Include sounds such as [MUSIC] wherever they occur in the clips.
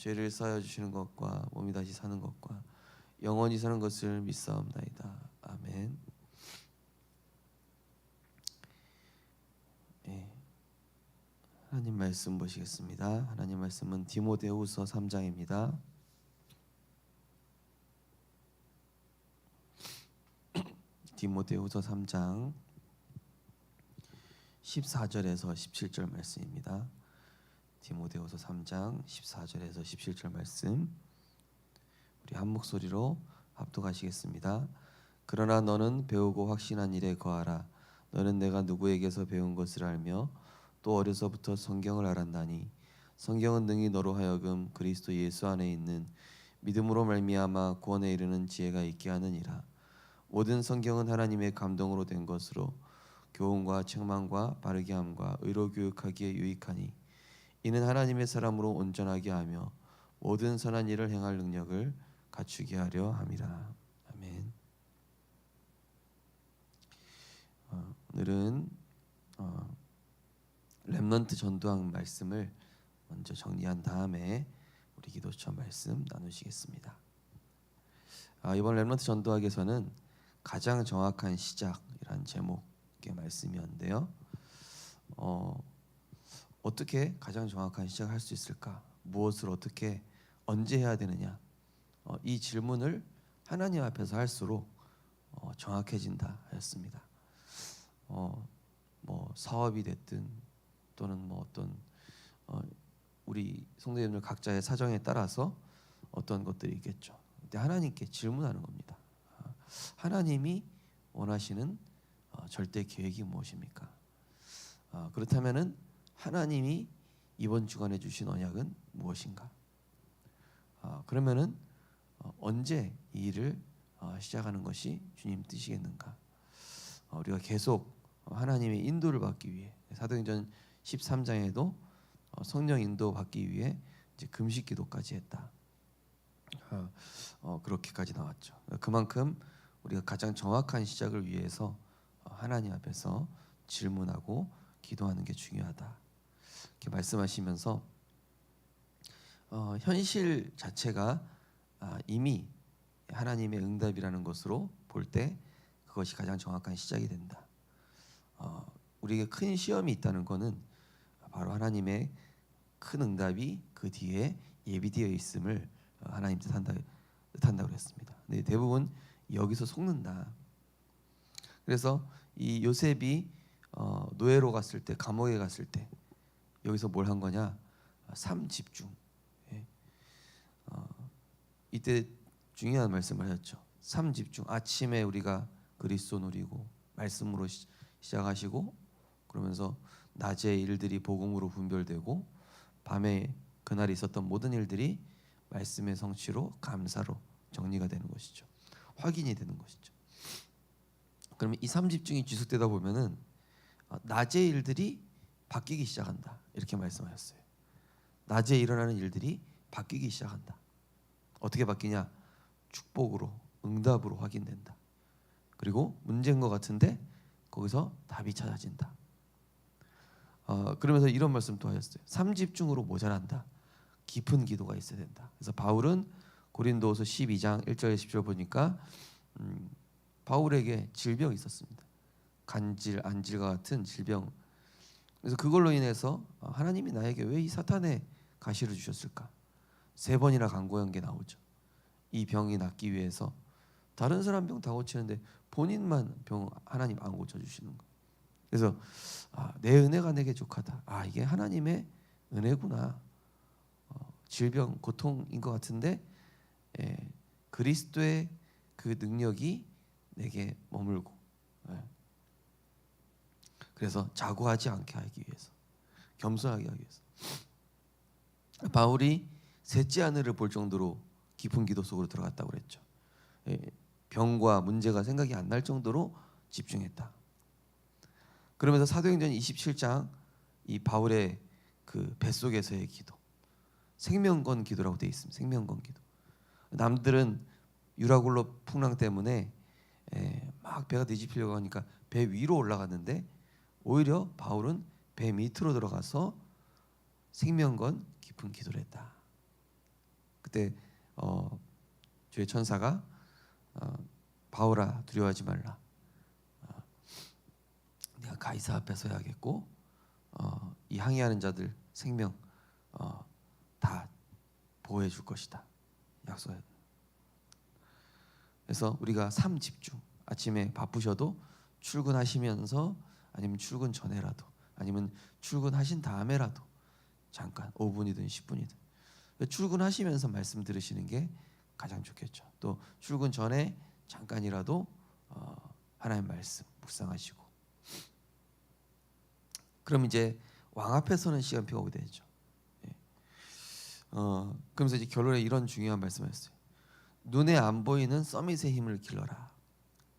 죄를 사하여 주시는 것과 몸이 다시 사는 것과 영원히 사는 것을 믿사옵나이다. 아멘. 예. 하나님 말씀 보시겠습니다. 하나님 말씀은 디모데후서 3장입니다. [CLEARS THROAT] 디모데후서 3장 14절에서 17절 말씀입니다. 디모데후서 3장 14절에서 17절 말씀 우리 한 목소리로 합독하시겠습니다. 그러나 너는 배우고 확신한 일에 거하라. 너는 내가 누구에게서 배운 것을 알며 또 어려서부터 성경을 알았나니 성경은 능히 너로 하여금 그리스도 예수 안에 있는 믿음으로 말미암아 구원에 이르는 지혜가 있게 하느니라. 모든 성경은 하나님의 감동으로 된 것으로 교훈과 책망과 바르게 함과 의로 교육하기에 유익하니 이는 하나님의 사람으로 온전하게 하며 모든 선한 일을 행할 능력을 갖추게 하려 함이라. 아멘. 어, 오늘은 어, 렘넌트 전도한 말씀을 먼저 정리한 다음에 우리 기도처 말씀 나누시겠습니다. 아, 이번 렘넌트 전도학에서는 가장 정확한 시작이란 제목의 말씀이었는데요. 어, 어떻게 가장 정확한 시작을 할 수 있을까? 무엇을 어떻게 언제 해야 되느냐? 어, 이 질문을 하나님 앞에서 할수록 어, 정확해진다 하였습니다. 어, 뭐 사업이 됐든 또는 뭐 어떤 어, 우리 성도님들 각자의 사정에 따라서 어떤 것들이 있겠죠. 근데 하나님께 질문하는 겁니다. 아, 하나님이 원하시는 어, 절대 계획이 무엇입니까? 아, 그렇다면은 하나님이 이번 주간에 주신 언약은 무엇인가? 아, 그러면은 어, 언제 이 일을 어, 시작하는 것이 주님 뜻이겠는가? 어, 우리가 계속 하나님의 인도를 받기 위해 사도행전 13장에도 어, 성령 인도 받기 위해 이제 금식 기도까지 했다. 어, 어, 그렇게까지 나왔죠. 그만큼 우리가 가장 정확한 시작을 위해서 어, 하나님 앞에서 질문하고 기도하는 게 중요하다. 이렇게 말씀하시면서 어, 현실 자체가 아, 이미 하나님의 응답이라는 것으로 볼 때 그것이 가장 정확한 시작이 된다. 어, 우리에게 큰 시험이 있다는 것은 바로 하나님의 큰 응답이 그 뒤에 예비되어 있음을 어, 하나님 뜻한다 뜻한다 그랬습니다. 근데 대부분 여기서 속는다. 그래서 이 요셉이 어, 노예로 갔을 때 감옥에 갔을 때 여기서 뭘 한 거냐? 삶 집중. 예. 어, 이때 중요한 말씀을 하셨죠. 삶 집중. 아침에 우리가 그리스도 누리고 말씀으로 시, 시작하시고 그러면서 낮에 일들이 복음으로 분별되고 밤에 그날 있었던 모든 일들이 말씀의 성취로 감사로 정리가 되는 것이죠. 확인이 되는 것이죠. 그러면 이 삼집중이 지속되다 보면은 어, 낮의 일들이 바뀌기 시작한다 이렇게 말씀하셨어요. 낮에 일어나는 일들이 바뀌기 시작한다. 어떻게 바뀌냐? 축복으로, 응답으로 확인된다. 그리고 문제인 것 같은데 거기서 답이 찾아진다. 어, 그러면서 이런 말씀도 하셨어요. 삼집중으로 모자란다. 깊은 기도가 있어야 된다. 그래서 바울은 고린도서 12장 1절 10절 보니까 음, 바울에게 질병이 있었습니다. 간질, 안질과 같은 질병. 그래서 그걸로 인해서 어, 하나님이 나에게 왜 이 사탄의 가시를 주셨을까? 세 번이나 간구한 게 나오죠. 이 병이 낫기 위해서 다른 사람 병 다 고치는데 본인만 병 하나님 안 고쳐 주시는 거. 그래서 아, 내 은혜가 내게 족하다. 아 이게 하나님의 은혜구나. 어, 질병 고통인 것 같은데 예, 그리스도의 그 능력이 내게 머물고 예. 그래서 자고하지 않게 하기 위해서 겸손하게 하기 위해서 바울이 셋째 하늘을 볼 정도로 깊은 기도 속으로 들어갔다고 그랬죠. 예, 병과 문제가 생각이 안 날 정도로 집중했다. 그러면서 사도행전 27장 이 바울의 그 뱃속에서의 기도, 생명건 기도라고 되어 있습니다. 생명건 기도. 남들은 유라굴로 풍랑 때문에 에, 막 배가 뒤집히려고 하니까 배 위로 올라갔는데 오히려 바울은 배 밑으로 들어가서 생명건 깊은 기도를 했다. 그때 어, 주의 천사가 어, 바울아 두려워하지 말라. 어, 내가 가이사 앞에 서야겠고 어, 이 항해하는 자들 생명 어, 다 보호해 줄 것이다. 약속해. 그래서 우리가 삶 집중. 아침에 바쁘셔도 출근하시면서 아니면 출근 전에라도 아니면 출근하신 다음에라도 잠깐 5분이든 10분이든 출근하시면서 말씀 들으시는 게 가장 좋겠죠. 또 출근 전에 잠깐이라도 어, 하나님 말씀 묵상하시고 그럼 이제 왕 앞에 서는 시간표가 오게 되죠. 예. 어, 그러면서 이제 결론에 이런 중요한 말씀을 했어요. 눈에 안 보이는 서밋의 힘을 길러라.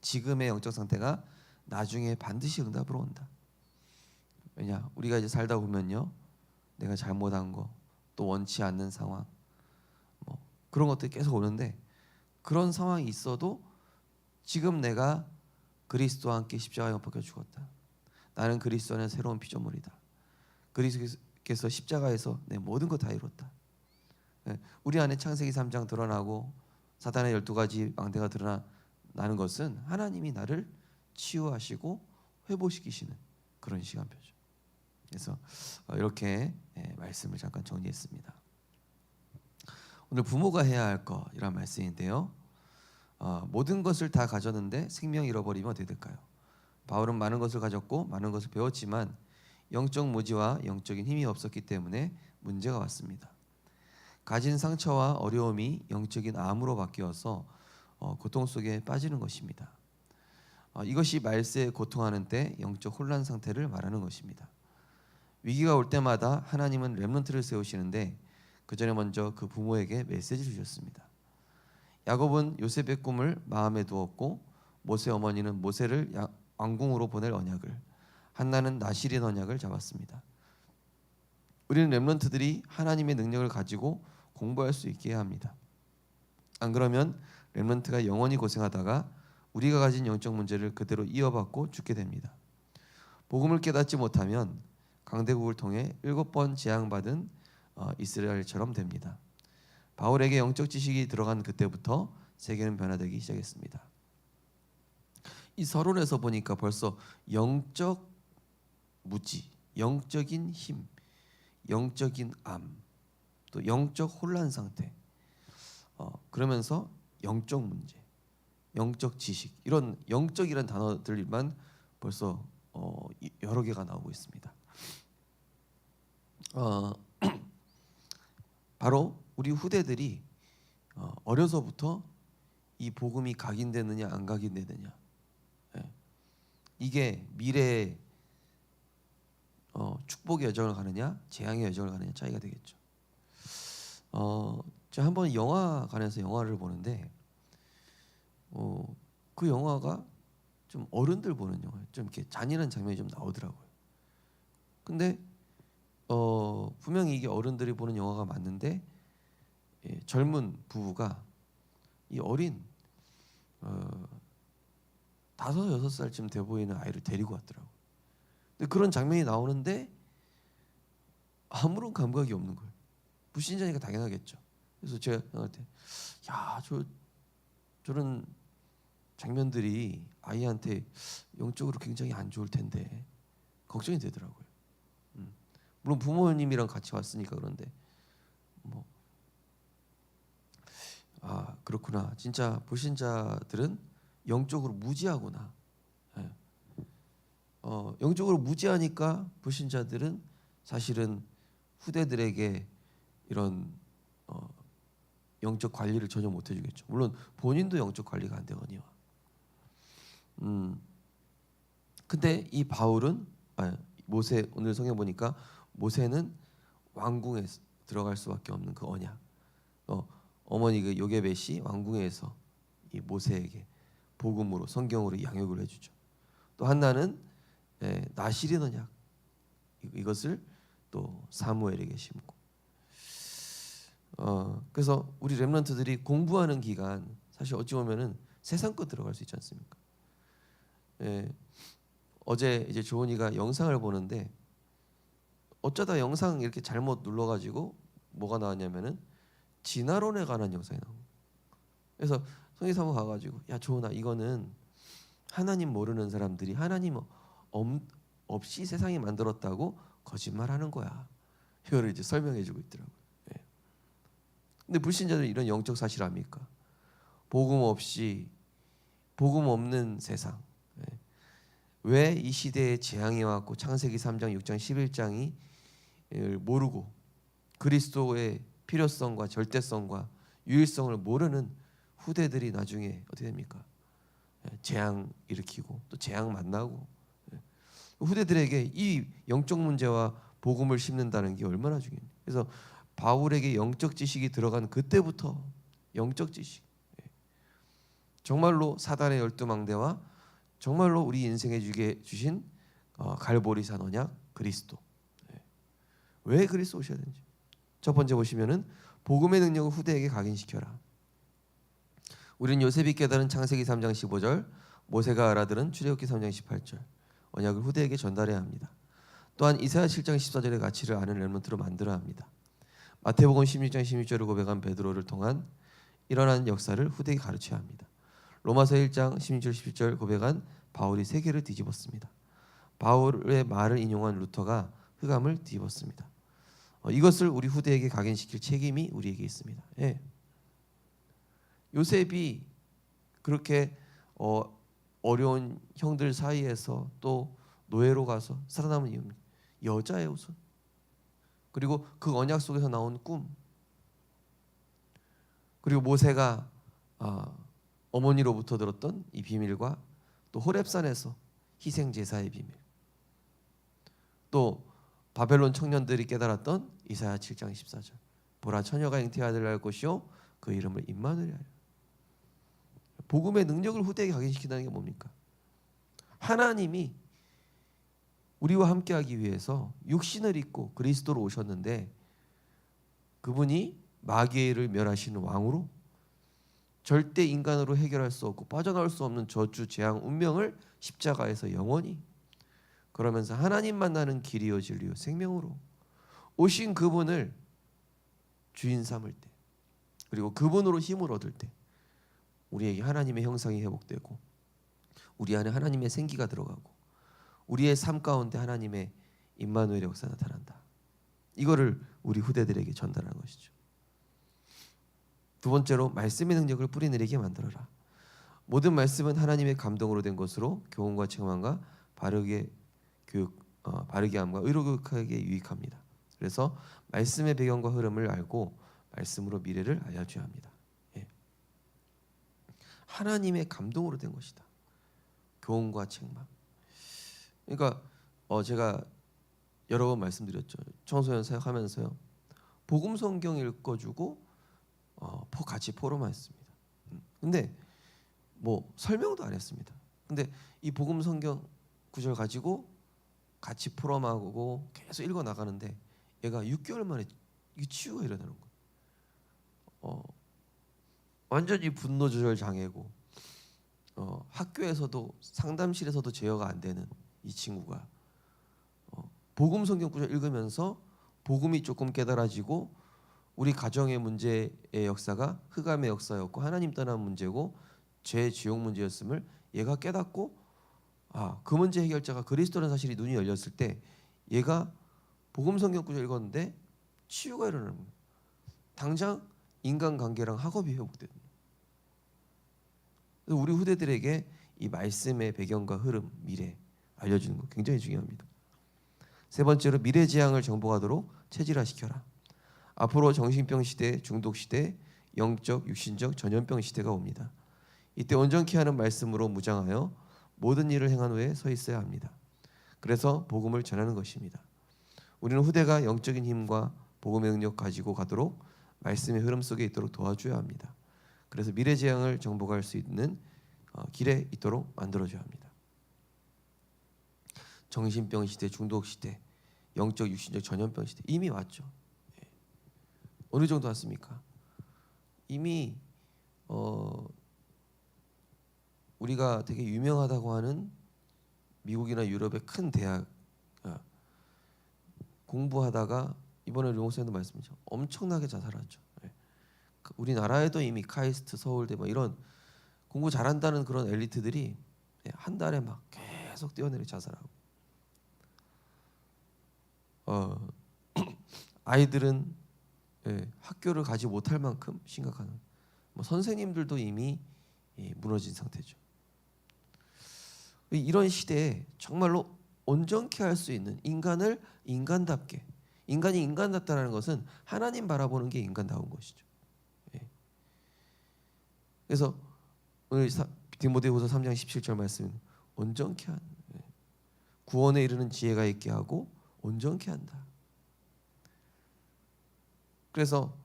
지금의 영적 상태가 나중에 반드시 응답으로 온다. 왜냐? 우리가 이제 살다 보면요. 내가 잘못한 거, 또 원치 않는 상황, 뭐 그런 것들이 계속 오는데 그런 상황이 있어도 지금 내가 그리스도와 함께 십자가에 못 박혀 죽었다. 나는 그리스도 안에 새로운 피조물이다. 그리스도께서 십자가에서 내 모든 것 다 이뤘다. 예, 우리 안에 창세기 3장 드러나고 사단의 열두 가지 망대가 드러나는 것은 하나님이 나를 치유하시고 회복시키시는 그런 시간표죠. 그래서 어, 이렇게 예, 말씀을 잠깐 정리했습니다. 오늘 부모가 해야 할 것 이런 말씀인데요. 어, 모든 것을 다 가졌는데 생명 잃어버리면 어떻게 될까요? 바울은 많은 것을 가졌고 많은 것을 배웠지만 영적 무지와 영적인 힘이 없었기 때문에 문제가 왔습니다. 가진 상처와 어려움이 영적인 암으로 바뀌어서 어, 고통 속에 빠지는 것입니다. 어, 이것이 말세에 고통하는 때 영적 혼란 상태를 말하는 것입니다. 위기가 올 때마다 하나님은 렘넌트를 세우시는데 그 전에 먼저 그 부모에게 메시지를 주셨습니다. 야곱은 요셉의 꿈을 마음에 두었고 모세 어머니는 모세를 왕궁으로 보낼 언약을 한나는 나실인 언약을 잡았습니다. 우리는 렘넌트들이 하나님의 능력을 가지고 공부할 수 있게 해야 합니다. 안 그러면 렘넌트가 영원히 고생하다가 우리가 가진 영적 문제를 그대로 이어받고 죽게 됩니다. 복음을 깨닫지 못하면 강대국을 통해 일곱 번 재앙받은 어, 이스라엘처럼 됩니다. 바울에게 영적 지식이 들어간 그때부터 세계는 변화되기 시작했습니다. 이 서론에서 보니까 벌써 영적 무지, 영적인 힘, 영적인 암, 또 영적 혼란 상태, 어, 그러면서 영적 문제, 영적 지식 이런 영적이라는 단어들만 벌써 어, 여러 개가 나오고 있습니다. 어, [CLEARS THROAT] 바로 우리 후대들이 어, 어려서부터 이 복음이 각인되느냐 안 각인되느냐 예. 이게 미래의 어, 축복의 여정을 가느냐 재앙의 여정을 가느냐 차이가 되겠죠. 어, 제가 한번 영화관에서 영화를 보는데 어, 그 영화가 좀 어른들 보는 영화예요. 좀 이렇게 잔인한 장면이 좀 나오더라고요. 근데 어, 분명히 이게 어른들이 보는 영화가 맞는데 예, 젊은 부부가 이 어린 어, 다섯 여섯 살쯤 돼 보이는 아이를 데리고 왔더라고. 근데 그런 장면이 나오는데 아무런 감각이 없는 거예요. 불신자니까 당연하겠죠. 그래서 제가 형한테 야저 저런 장면들이 아이한테 영적으로 굉장히 안 좋을 텐데 걱정이 되더라고요. 음. 물론 부모님이랑 같이 왔으니까 그런데 뭐 아 그렇구나. 진짜 불신자들은 영적으로 무지하구나. 예. 어, 영적으로 무지하니까 불신자들은 사실은 후대들에게 이런 어, 영적 관리를 전혀 못 해주겠죠. 물론 본인도 영적 관리가 안 되거니와. 음. 근데 이 바울은 아, 모세 오늘 성경 보니까 모세는 왕궁에 들어갈 수밖에 없는 그 언약. 어머니 그 요게벳이 왕궁에서 이 모세에게 복음으로 성경으로 양육을 해주죠. 또 한나는 예, 나실이 언약 이- 이것을 또 사무엘에게 심고 어 그래서 우리 렘런트들이 공부하는 기간 사실 어찌 보면은 세상 것 들어갈 수 있지 않습니까? 예, 어제 이제 조은이가 영상을 보는데 어쩌다 영상 이렇게 잘못 눌러가지고 뭐가 나왔냐면은 진화론에 관한 영상이 나온 거예요. 그래서 성희 사모 가가지고 야 조은아 이거는 하나님 모르는 사람들이 하나님 엄, 없이 세상이 만들었다고 거짓말하는 거야. 이거를 이제 설명해주고 있더라고요. 예. 근데 불신자들 이런 영적 사실 압니까? 복음 없이 복음 없는 세상. 예. 왜이 시대에 재앙이 왔고 창세기 3장, 6장, 11장이 모르고 그리스도의 필요성과 절대성과 유일성을 모르는 후대들이 나중에 어떻게 됩니까? 예, 재앙 일으키고 또 재앙 만나고 예. 후대들에게 이 영적 문제와 복음을 심는다는 게 얼마나 중요해요. 그래서 바울에게 영적 지식이 들어간 그때부터 영적 지식 예. 정말로 사단의 열두 망대와 정말로 우리 인생에 주게 주신 어, 갈보리산 언약 그리스도 예. 왜 그리스도 오셔야 되는지 첫 번째 보시면은 복음의 능력을 후대에게 각인시켜라. 우리는 요셉이 깨달은 창세기 3장 15절, 모세가 알아들은 출애굽기 3장 18절 언약을 후대에게 전달해야 합니다. 또한 이사야 7장 14절의 가치를 아는 렘넌트로 만들어야 합니다. 마태복음 16장 16절을 고백한 베드로를 통한 일어난 역사를 후대에게 가르쳐야 합니다. 로마서 1장 16절 17절 고백한 바울이 세계를 뒤집었습니다. 바울의 말을 인용한 루터가 흑암을 뒤집었습니다. 어, 이것을 우리 후대에게 각인시킬 책임이 우리에게 있습니다. 예. 요셉이 그렇게 어, 어려운 형들 사이에서 또 노예로 가서 살아남은 이유는 여자의 우선 그리고 그 언약 속에서 나온 꿈 그리고 모세가 아, 어머니로부터 들었던 이 비밀과 또 호렙산에서 희생 제사의 비밀 또 바벨론 청년들이 깨달았던 이사야 7장 14절 보라 처녀가 잉태아들을 낳을 것이요 그 이름을 임마누엘 복음의 능력을 후대에게 각인시킨다는 게 뭡니까? 하나님이 우리와 함께하기 위해서 육신을 입고 그리스도로 오셨는데 그분이 마귀를 멸하시는 왕으로 절대 인간으로 해결할 수 없고 빠져나올 수 없는 저주 재앙 운명을 십자가에서 영원히 그러면서 하나님 만나는 길이요 진리요 생명으로 오신 그분을 주인 삼을 때 그리고 그분으로 힘을 얻을 때 우리에게 하나님의 형상이 회복되고 우리 안에 하나님의 생기가 들어가고 우리의 삶 가운데 하나님의 임마누엘의 역사 나타난다. 이거를 우리 후대들에게 전달하는 것이죠. 두 번째로 말씀의 능력을 뿌리 내리게 만들어라. 모든 말씀은 하나님의 감동으로 된 것으로 교훈과 책망과 바르게 교육, 어, 바르게 함과 의로 교육하게 유익합니다. 그래서 말씀의 배경과 흐름을 알고 말씀으로 미래를 알려줘야 합니다. 예. 하나님의 감동으로 된 것이다. 교훈과 책망. 그러니까 어 제가 여러 번 말씀드렸죠. 청소년 사역하면서요. 복음 성경 읽어주고 어, 포 같이 포럼했습니다. 음. 근데 뭐 설명도 안 했습니다. 근데 이 복음 성경 구절 가지고 같이 포럼하고 계속 읽어 나가는데 얘가 6개월 만에 이 치유가 일어나는 거예요. 어, 완전히 분노 조절 장애고 어, 학교에서도 상담실에서도 제어가 안 되는 이 친구가 어, 복음 성경 구절 읽으면서 복음이 조금 깨달아지고 우리 가정의 문제의 역사가 흑암의 역사였고 하나님 떠난 문제고 죄 지옥 문제였음을 얘가 깨닫고 아 그 문제 해결자가 그리스도라는 사실이 눈이 열렸을 때 얘가 복음 성경 구절 읽었는데 치유가 일어나는 거예요. 당장 인간 관계랑 학업이 회복되는 거예요. 우리 후대들에게 이 말씀의 배경과 흐름, 미래 알려주는 거 굉장히 중요합니다. 세 번째로 미래 재앙을 정복하도록 체질화시켜라. 앞으로 정신병 시대, 중독 시대, 영적, 육신적 전염병 시대가 옵니다. 이때 온전케 하는 말씀으로 무장하여 모든 일을 행한 후에 서 있어야 합니다. 그래서 복음을 전하는 것입니다. 우리는 후대가 영적인 힘과 복음의 능력 가지고 가도록 말씀의 흐름 속에 있도록 도와줘야 합니다. 그래서 미래 재앙을 정복할 수 있는 어, 길에 있도록 만들어줘야 합니다. 정신병 시대, 중독 시대, 영적 육신적 전염병 시대 이미 왔죠. 예. 어느 정도 왔습니까? 이미 어, 우리가 되게 유명하다고 하는 미국이나 유럽의 큰 대학 아, 공부하다가 이번에 류목사님도 말씀이죠. 엄청나게 자살하죠. 예. 그 우리나라에도 이미 카이스트, 서울대 뭐 이런 공부 잘한다는 그런 엘리트들이 예, 한 달에 막 계속 뛰어내려 자살하고 어, [CLEARS THROAT] 아이들은 예, 학교를 가지 못할 만큼 심각한 뭐 선생님들도 이미 예, 무너진 상태죠. 이런 시대에 정말로 온전케 할 수 있는 인간을 인간답게 인간이 인간답다라는 것은 하나님 바라보는 게 인간다운 것이죠. 예. 그래서 오늘 사- 디모데후서 3장 17절 말씀 온전케 한 예. 구원에 이르는 지혜가 있게 하고 온전케 한다. 그래서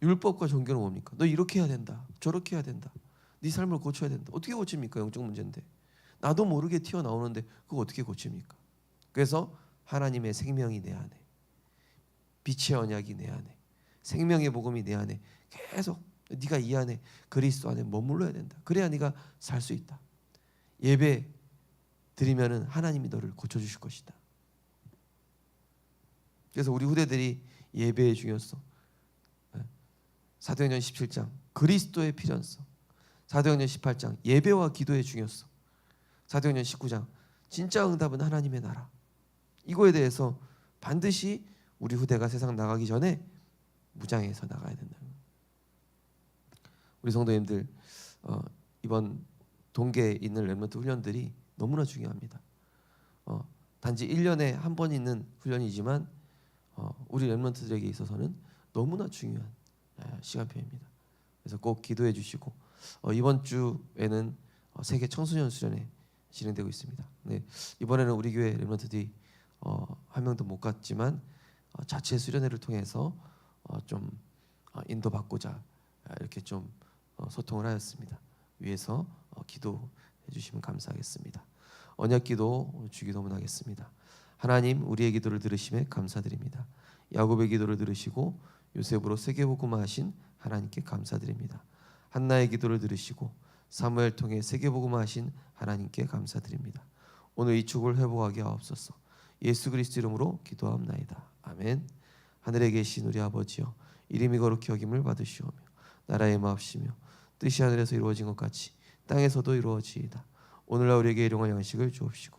율법과 종교는 뭡니까? 너 이렇게 해야 된다. 저렇게 해야 된다. 네 삶을 고쳐야 된다. 어떻게 고칩니까? 영적 문제인데. 나도 모르게 튀어나오는데 그거 어떻게 고칩니까? 그래서 하나님의 생명이 내 안에 빛의 언약이 내 안에 생명의 복음이 내 안에 계속 네가 이 안에 그리스도 안에 머물러야 된다. 그래야 네가 살 수 있다. 예배 드리면은 하나님이 너를 고쳐 주실 것이다. 그래서 우리 후대들이 예배의 중요성 예. 사도행전 17장 그리스도의 필연성 사도행전 18장 예배와 기도의 중요성 사도행전 19장 진짜 응답은 하나님의 나라 이거에 대해서 반드시 우리 후대가 세상 나가기 전에 무장해서 나가야 된다는 거예요. 우리 성도님들 어, 이번 동계에 있는 렘넌트 훈련들이 너무나 중요합니다. 어, 단지 1년에 한 번 있는 훈련이지만 어, 우리 렘넌트들에게 있어서는 너무나 중요한 에, 시간표입니다. 그래서 꼭 기도해 주시고 어, 이번 주에는 어, 세계 청소년 수련회 진행되고 있습니다. 네, 이번에는 우리 교회 렘넌트들이 어, 한 명도 못 갔지만 어, 자체 수련회를 통해서 어, 좀 어, 인도받고자 아, 이렇게 좀 어, 소통을 하였습니다. 위에서 어, 기도해 주시면 감사하겠습니다. 언약기도 주기도문 하겠습니다. 하나님 우리의 기도를 들으심에 감사드립니다. 야곱의 기도를 들으시고 요셉으로 세계 복음화하신 하나님께 감사드립니다. 한나의 기도를 들으시고 사무엘 통해 세계 복음화하신 하나님께 감사드립니다. 오늘 이 축을 회복하게 하옵소서. 예수 그리스도 이름으로 기도합나이다. 아멘. 하늘에 계신 우리 아버지여 이름이 거룩히 여김을 받으시오며 나라의 마옵시며 뜻이 하늘에서 이루어진 것 같이 땅에서도 이루어지이다. 오늘날 우리에게 일용할 양식을 주옵시고